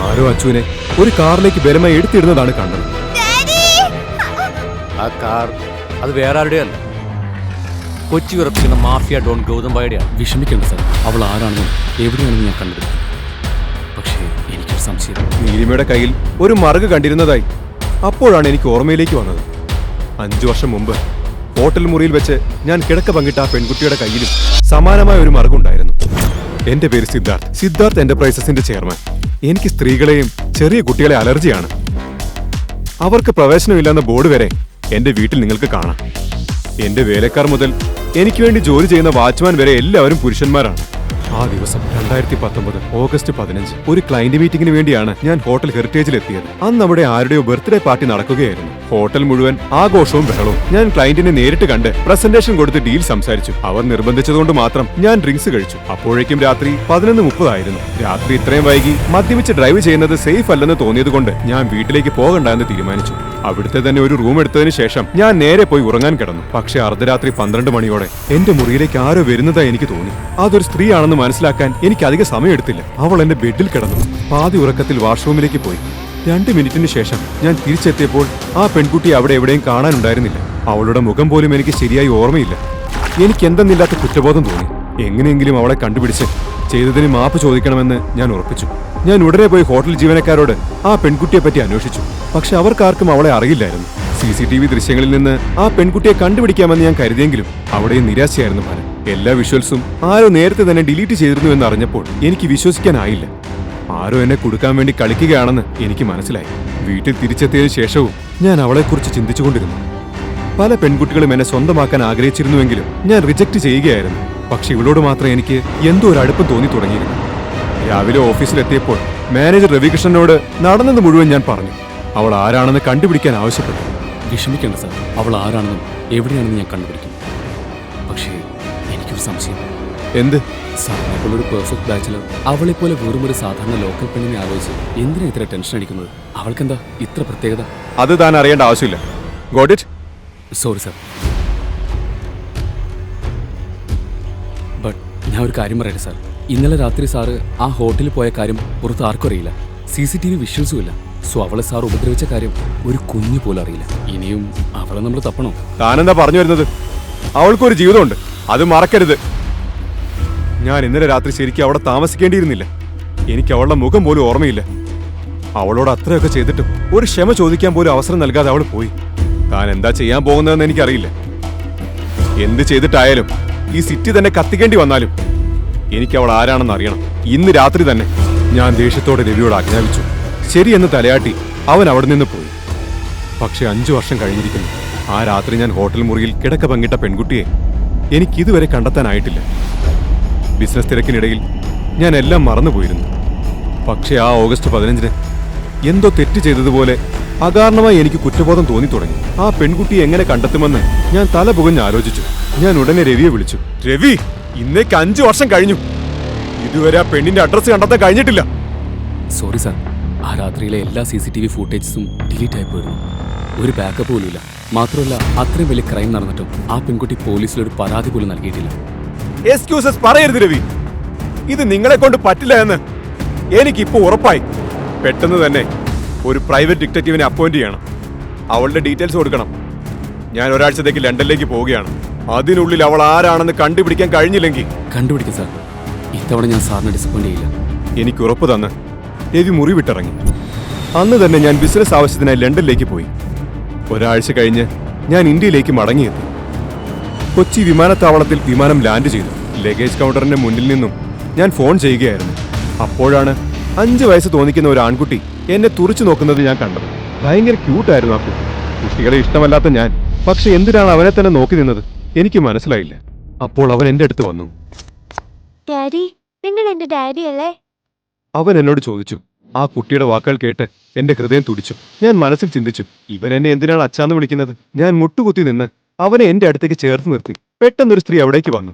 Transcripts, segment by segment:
ആരോ അച്ചുവിനെ ഒരു കാറിലേക്ക് ബലമായി എടുത്തിടുന്നതാണ് കണ്ടത്. ആ കാർ അത് വേറെ ആരുടെയല്ല കൊച്ചി ഉറപ്പിക്കുന്ന മാഫിയ ഡോൺ ഗൗതംബായുടെയാണ് വിഷമിക്കേണ്ട സാർ അവൾ ആരാണെന്നും എവിടെയാണെന്ന് ഞാൻ കണ്ടത് പക്ഷേ എനിക്കൊരു സംശയം. നീലിമയുടെ കയ്യിൽ ഒരു മറുക് കണ്ടിരുന്നതായി അപ്പോഴാണ് എനിക്ക് ഓർമ്മയിലേക്ക് വന്നത്. അഞ്ചു വർഷം മുമ്പ് ഹോട്ടൽ മുറിയിൽ വെച്ച് ഞാൻ കിടക്ക പങ്കിട്ട ആ പെൺകുട്ടിയുടെ കയ്യിലും സമാനമായ ഒരു മറുകുണ്ടായിരുന്നു. എന്റെ പേര് സിദ്ധാർത്ഥ്. സിദ്ധാർത്ഥ് എന്റർപ്രൈസസിന്റെ ചെയർമാൻ. എനിക്ക് സ്ത്രീകളെയും ചെറിയ കുട്ടികളെ അലർജിയാണ്. അവർക്ക് പ്രവേശനമില്ലെന്ന ബോർഡ് വരെ എന്റെ വീട്ടിൽ നിങ്ങൾക്ക് കാണാം. എന്റെ വേലക്കാർ മുതൽ എനിക്ക് വേണ്ടി ജോലി ചെയ്യുന്ന വാച്ച്മാൻ വരെ എല്ലാവരും പുരുഷന്മാരാണ്. ആ ദിവസം രണ്ടായിരത്തി പത്തൊമ്പത് ഓഗസ്റ്റ് പതിനഞ്ച്. ഒരു ക്ലയന്റ് മീറ്റിംഗിന് വേണ്ടിയാണ് ഞാൻ ഹോട്ടൽ ഹെറിറ്റേജിൽ എത്തിയത് അന്ന് അവിടെ ആരുടെയോ ബർത്ത്ഡേ പാർട്ടി നടക്കുകയായിരുന്നു. ഹോട്ടൽ മുഴുവൻ ആഘോഷവും ബഹളവും. ഞാൻ ക്ലയന്റിനെ നേരിട്ട് കണ്ട് പ്രസന്റേഷൻ കൊടുത്ത് ഡീൽ സംസാരിച്ചു. അവർ നിർബന്ധിച്ചതുകൊണ്ട് മാത്രം ഞാൻ ഡ്രിങ്ക്സ് കഴിച്ചു. അപ്പോഴേക്കും രാത്രി പതിനൊന്ന് മുപ്പതായിരുന്നു. രാത്രി ഇത്രയും വൈകി മദ്യപിച്ച് ഡ്രൈവ് ചെയ്യുന്നത് സേഫ് അല്ലെന്ന് തോന്നിയതുകൊണ്ട് ഞാൻ വീട്ടിലേക്ക് പോകണ്ട എന്ന് തീരുമാനിച്ചു. അവിടുത്തെ തന്നെ ഒരു റൂം എടുത്തതിന് ശേഷം ഞാൻ നേരെ പോയി ഉറങ്ങാൻ കിടന്നു. പക്ഷേ അർദ്ധരാത്രി പന്ത്രണ്ട് മണിയോടെ എന്റെ മുറിയിലേക്ക് ആരോ വരുന്നതായി എനിക്ക് തോന്നി. അതൊരു സ്ത്രീയാണെന്ന് മനസ്സിലാക്കാൻ എനിക്ക് അധിക സമയമെടുത്തില്ല. അവൾ എന്റെ ബെഡിൽ കിടന്നു. പാതി ഉറക്കത്തിൽ വാഷ്റൂമിലേക്ക് പോയി. രണ്ട് മിനിറ്റിന് ശേഷം ഞാൻ തിരിച്ചെത്തിയപ്പോൾ ആ പെൺകുട്ടി അവിടെ എവിടെയും കാണാനുണ്ടായിരുന്നില്ല. അവളുടെ മുഖം പോലും എനിക്ക് ശരിയായി ഓർമ്മയില്ല. എനിക്ക് എന്തെന്നില്ലാത്ത കുറ്റബോധം തോന്നി. എങ്ങനെയെങ്കിലും അവളെ കണ്ടുപിടിച്ച് ചെയ്തതിന് മാപ്പ് ചോദിക്കണമെന്ന് ഞാൻ ഉറപ്പിച്ചു. ഞാൻ ഉടനെ പോയി ഹോട്ടൽ ജീവനക്കാരോട് ആ പെൺകുട്ടിയെ പറ്റി അന്വേഷിച്ചു. പക്ഷെ അവർക്കാർക്കും അവളെ അറിയില്ലായിരുന്നു. സി സി ടി വി ദൃശ്യങ്ങളിൽ നിന്ന് ആ പെൺകുട്ടിയെ കണ്ടുപിടിക്കാമെന്ന് ഞാൻ കരുതിയെങ്കിലും അവിടെ നിരാശയായിരുന്നു ഫലം. എല്ലാ വിഷ്വൽസും ആരോ നേരത്തെ തന്നെ ഡിലീറ്റ് ചെയ്തിരുന്നു എന്ന് അറിഞ്ഞപ്പോൾ എനിക്ക് വിശ്വസിക്കാനായില്ല. ആരോ എന്നെ കൊടുക്കാൻ വേണ്ടി കളിക്കുകയാണെന്ന് എനിക്ക് മനസ്സിലായി. വീട്ടിൽ തിരിച്ചെത്തിയതിനു ശേഷവും ഞാൻ അവളെക്കുറിച്ച് ചിന്തിച്ചുകൊണ്ടിരുന്നു. പല പെൺകുട്ടികളും എന്നെ സ്വന്തമാക്കാൻ ആഗ്രഹിച്ചിരുന്നുവെങ്കിലും ഞാൻ റിജക്ട് ചെയ്യുകയായിരുന്നു. പക്ഷെ ഇവളോട് മാത്രം എനിക്ക് എന്തോ ഒരു അടുപ്പം തോന്നി തുടങ്ങിയിരുന്നു. രാവിലെ ഓഫീസിലെത്തിയപ്പോൾ മാനേജർ രവികൃഷ്ണനോട് നടന്നത് മുഴുവൻ ഞാൻ പറഞ്ഞു. അവൾ ആരാണെന്ന് കണ്ടുപിടിക്കാൻ ആവശ്യപ്പെട്ടു. വിഷമിക്കേണ്ട സാർ അവൾ ആരാണെന്നും എവിടെയാണെന്ന് ഞാൻ കണ്ടുപിടിക്കും. എനിക്കൊരു സംശയം. എന്ത്? സാറിനെ പോലെ ഒരു പെർഫെക്റ്റ് ബാച്ചിലർ അവളെ പോലെ വെറും ഒരു സാധാരണ ലോക്കൽ പെണ്ണിനെ ആലോചിച്ച് എന്തിനാ ഇത്ര ടെൻഷൻ അടിക്കുന്നത്? അവൾക്കെന്താ ഇത്ര പ്രത്യേകത? അത് താൻ അറിയേണ്ട ആവശ്യമില്ല. Got it sorry sir but ഞാൻ ഒരു കാര്യം പറയട്ടെ സാർ ഇന്നലെ രാത്രി സാറ് ആ ഹോട്ടലിൽ പോയ കാര്യം പുറത്ത് ആർക്കും അറിയില്ല. സി സി ടി വി വിഷ്വൽസും ഇല്ല. സോ അവളെ സാർ ഉപദ്രവിച്ച കാര്യം ഒരു കുഞ്ഞു പോലും അറിയില്ല. ഇനിയും അവളെ നമ്മൾ തപ്പണോ? താനെന്താ പറഞ്ഞു വരുന്നത്? അവൾക്കൊരു ജീവിതമുണ്ട്. അത് മറക്കരുത്. ഞാൻ ഇന്നലെ രാത്രി ശരിക്കും അവിടെ താമസിക്കേണ്ടിയിരുന്നില്ല. എനിക്ക് അവളുടെ മുഖം പോലും ഓർമ്മയില്ല. അവളോട് അത്രയൊക്കെ ചെയ്തിട്ടും ഒരു ക്ഷമ ചോദിക്കാൻ പോലും അവസരം നൽകാതെ അവൾ പോയി. താൻ എന്താ ചെയ്യാൻ പോകുന്നതെന്ന് എനിക്കറിയില്ല. എന്ത് ചെയ്തിട്ടായാലും ഈ സിറ്റി തന്നെ കത്തിക്കേണ്ടി വന്നാലും എനിക്ക് അവൾ ആരാണെന്ന് അറിയണം. ഇന്ന് രാത്രി തന്നെ ഞാൻ ദേഷ്യത്തോടെ രവിയോട് ആജ്ഞാപിച്ചു. ശരിയെന്ന് തലയാട്ടി അവൻ അവിടെ നിന്ന് പോയി. പക്ഷെ അഞ്ചു വർഷം കഴിഞ്ഞിരിക്കുന്നു. ആ രാത്രി ഞാൻ ഹോട്ടൽ മുറിയിൽ കിടക്ക പങ്കിട്ട പെൺകുട്ടിയെ എനിക്കിതുവരെ കണ്ടെത്താനായിട്ടില്ല. ബിസിനസ് തിരക്കിനിടയിൽ ഞാൻ എല്ലാം മറന്നുപോയിരുന്നു. പക്ഷേ ആ ഓഗസ്റ്റ് പതിനഞ്ചിന് എന്തോ തെറ്റ് ചെയ്തതുപോലെ അകാരണമായി എനിക്ക് കുറ്റബോധം തോന്നി തുടങ്ങി ആ പെൺകുട്ടിയെ എങ്ങനെ കണ്ടെത്തുമെന്ന് ഞാൻ തല പുകഞ്ഞ് ആലോചിച്ചു. ഞാൻ ഉടനെ രവിയെ വിളിച്ചു. രവി ഇന്നേക്ക് അഞ്ചു വർഷം കഴിഞ്ഞു. ഇതുവരെ ആ പെണ്ണിന്റെ അഡ്രസ്സ് കണ്ടെത്താൻ കഴിഞ്ഞിട്ടില്ല. Sorry sir. ആ രാത്രിയിലെ എല്ലാ സി സി ടി വി ഫുട്ടേജസും ഡിലീറ്റ് ആയി പോയിരുന്നു. ഒരു ബാക്കപ്പ് പോലും ഇല്ല മാത്രമല്ല അത്രയും വലിയ ക്രൈം നടന്നിട്ടും ആ പെൺകുട്ടി പോലീസിൽ ഒരു പരാതി പോലും നൽകിയിട്ടില്ല. എക്സ്ക്യൂസസ് പറയരുത് രവി. ഇത് നിങ്ങളെ കൊണ്ട് പറ്റില്ല എന്ന് എനിക്കിപ്പോ ഉറപ്പായി. പെട്ടെന്ന് തന്നെ ഒരു പ്രൈവറ്റ് ഡിറ്റക്റ്റീവിനെ അപ്പോയിന്റ് ചെയ്യണം. അവളുടെ ഡീറ്റെയിൽസ് കൊടുക്കണം. ഞാൻ ഒരാഴ്ചത്തേക്ക് ലണ്ടനിലേക്ക് പോവുകയാണ്. അതിനുള്ളിൽ അവൾ ആരാണെന്ന് കണ്ടുപിടിക്കാൻ കഴിഞ്ഞില്ലെങ്കിൽ കണ്ടുപിടിക്കും സാർ. ഇത്തവണ ഞാൻ സാറിനെ ഡിസപ്പോയിന്റ് ചെയ്യില്ല. എനിക്ക് ഉറപ്പ് തന്ന് രവി മുറി വിട്ടിറങ്ങി അന്ന് തന്നെ ഞാൻ ബിസിനസ് ആവശ്യത്തിനായി ലണ്ടനിലേക്ക് പോയി. ഒരാഴ്ച കഴിഞ്ഞ് ഞാൻ ഇന്ത്യയിലേക്ക് മടങ്ങിയെത്തി. കൊച്ചി വിമാനത്താവളത്തിൽ വിമാനം ലാൻഡ് ചെയ്തു. ലഗേജ് കൗണ്ടറിന്റെ മുന്നിൽ നിന്നും ഞാൻ ഫോൺ ചെയ്യുകയായിരുന്നു. അപ്പോഴാണ് അഞ്ച് വയസ്സ് തോന്നിക്കുന്ന ഒരു ആൺകുട്ടി എന്നെ തുറച്ചു നോക്കുന്നത് ഞാൻ കണ്ടത്. ഭയങ്കര ക്യൂട്ടായിരുന്നു ആ കുട്ടി. കുട്ടികളെ ഇഷ്ടമല്ലാത്ത ഞാൻ. പക്ഷെ എന്തിനാണ് അവനെ തന്നെ നോക്കി നിന്നത്? എനിക്ക് മനസ്സിലായില്ല. അപ്പോൾ അവൻ എന്റെ അടുത്ത് വന്നു. ഡാഡി നിങ്ങൾ എന്റെ ഡാഡി അല്ലേ അവൻ എന്നോട് ചോദിച്ചു. ആ കുട്ടിയുടെ വാക്കുകൾ കേട്ട് എന്റെ ഹൃദയം തുടിച്ചു. ഞാൻ മനസ്സിൽ ചിന്തിച്ചു ഇവൻ എന്നെ എന്തിനാണ് അച്ചാന്ന് വിളിക്കുന്നത്? ഞാൻ മുട്ടുകുത്തി നിന്ന് അവനെ എന്റെ അടുത്തേക്ക് ചേർത്ത് നിർത്തി. പെട്ടെന്നൊരു സ്ത്രീ അവിടേക്ക് വന്നു.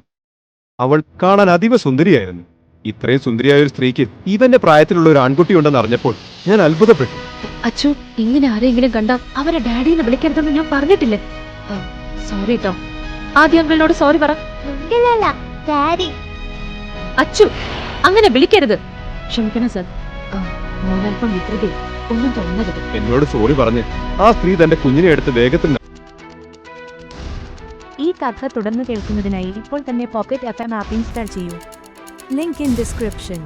അവൾ കാണാൻ അതീവ സുന്ദരിയായിരുന്നു. ഇത്രയും സുന്ദരിയായ ഒരു സ്ത്രീക്ക് ഇവന്റെ പ്രായത്തിലുള്ള ഒരു ആൺകുട്ടി ഉണ്ടെന്ന് അറിഞ്ഞപ്പോൾ ഞാൻ അത്ഭുതപ്പെട്ടു. അച്ചു ഇങ്ങനെ ആരെങ്കിലും കണ്ട അവരെ ഡാഡിനെ വിളിക്കരുതെന്ന് ഞാൻ പറഞ്ഞിട്ടില്ലേ? സോറി കേട്ടോ ആദ്യം അങ്കിളിനോട് സോറി പറ. ഇല്ലല്ല ഡാഡി. അച്ചു അങ്ങനെ വിളിക്കരുത്. ക്ഷമിക്കണം സർ. വികൃതി ഒന്നും തോന്നരുത് എന്നോട് സോറി പറഞ്ഞ്. ആ സ്ത്രീ തന്റെ കുഞ്ഞിനെ എടുത്ത് വേഗത്തിൽ ഈ കഥ തുടർന്ന് കേൾക്കുന്നതിനായി ഇപ്പോൾ തന്നെ pocket F M app install ചെയ്യൂ. Link in description